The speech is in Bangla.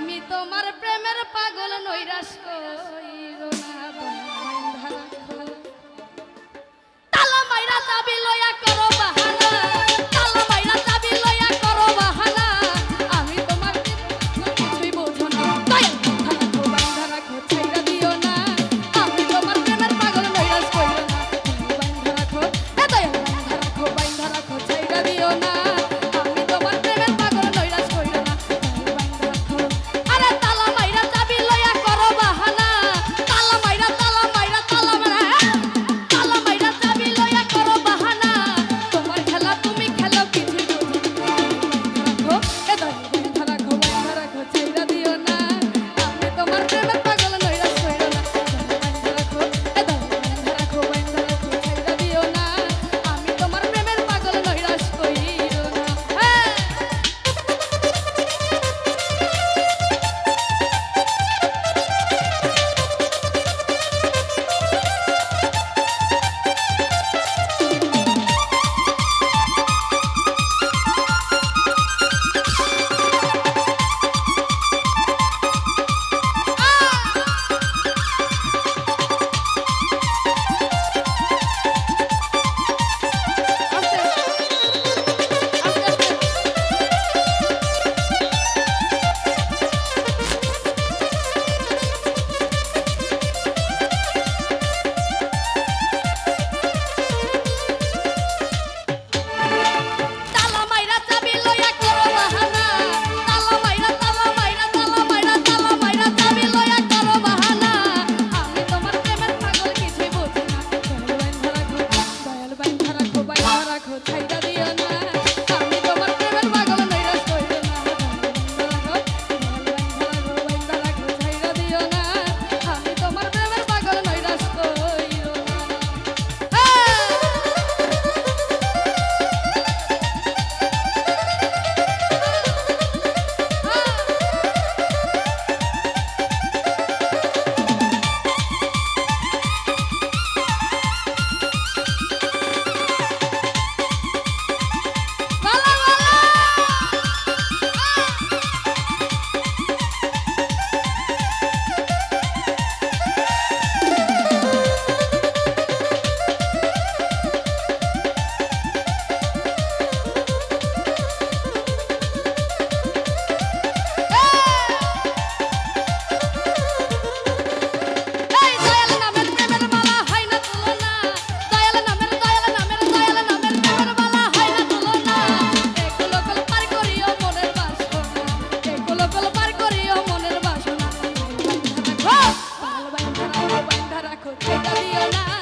আমি তোমার প্রেমের পাগল নৈরাশ কইরো না তালা মাইরা চাবি লয়া কর Take a violin.